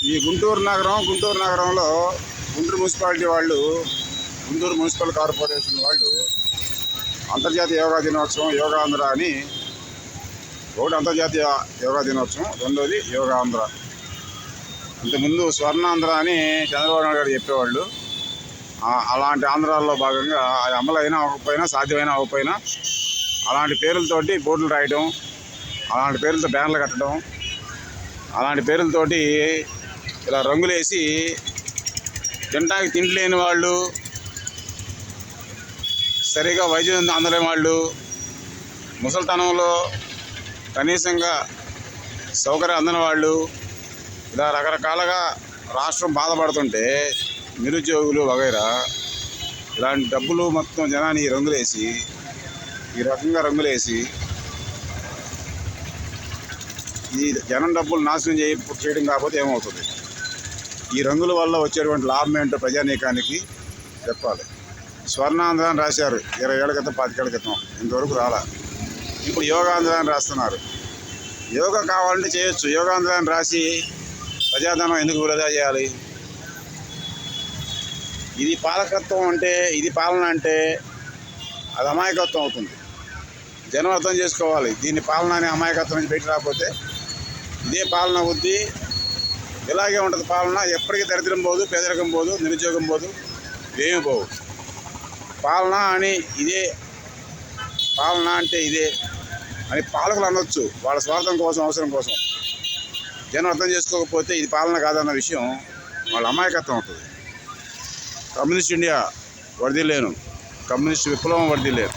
ఈ గుంటూరు నగరం గుంటూరు నగరంలో గుంటూరు మున్సిపాలిటీ వాళ్ళు గుంటూరు మున్సిపల్ కార్పొరేషన్ వాళ్ళు అంతర్జాతీయ యోగా దినోత్సవం యోగాంధ్ర అని ఒకటి అంతర్జాతీయ యోగా దినోత్సవం రెండోది యోగాంధ్ర ఇంతకుముందు స్వర్ణాంధ్ర అని చంద్రబాబు నాయుడు గారు చెప్పేవాళ్ళు. అలాంటి ఆంధ్రాల్లో భాగంగా అది అమలైనా అవ్వకపోయినా సాధ్యమైనా అవ్వకపోయినా అలాంటి పేర్లతోటి బోర్డులు రాయడం అలాంటి పేర్లతో బ్యానర్లు కట్టడం అలాంటి పేర్లతోటి ఇలా రంగులేసి తినడానికి తిండి లేని వాళ్ళు సరిగా వైద్యం అందలేని వాళ్ళు ముసలితనంలో కనీసంగా సౌకర్యం అందని వాళ్ళు ఇలా రకరకాలుగా రాష్ట్రం బాధపడుతుంటే నిరుద్యోగులు వగైరా ఇలాంటి డబ్బులు మొత్తం జనాన్ని రంగులేసి ఈ రకంగా రంగులేసి ఈ జనం డబ్బులు నాశనం చేయ చేయడం కాకపోతే ఏమవుతుంది? ఈ రంగుల వల్ల వచ్చేటువంటి లాభం ఏంటో ప్రజానీకానికి చెప్పాలి. స్వర్ణాంధ్ర అని రాశారు. ఇరవై ఏళ్ళ క్రితం పాతికేళ్ళ క్రితం. ఇంతవరకు రాలా. ఇప్పుడు యోగాంధ్ర అని రాస్తున్నారు. యోగా కావాలంటే చేయొచ్చు. యోగాంధ్ర అని రాసి ప్రజాధనం ఎందుకు వృధా చేయాలి? ఇది పాలకత్వం అంటే ఇది పాలన అంటే అది అమాయకత్వం అవుతుంది. జనం అర్థం చేసుకోవాలి. దీన్ని పాలన అనే అమాయకత్వం నుంచి బయట రాకపోతే ఇదే పాలన వద్ది ఇలాగే ఉంటుంది పాలన. ఎప్పటికీ దరిద్రం పోదు పేదరికం పోదు నిరుద్యోగం పోదు ఏమి పోవు. పాలన అని ఇదే పాలన అంటే ఇదే అని పాలకులు అనొచ్చు. వాళ్ళ స్వార్థం కోసం అవసరం కోసం. జనం అర్థం చేసుకోకపోతే ఇది పాలన కాదన్న విషయం వాళ్ళ అమాయకత్వం అవుతుంది కమ్యూనిస్ట్ ఇండియా వర్దిలేను కమ్యూనిస్ట్ విప్లవం వర్దిలేను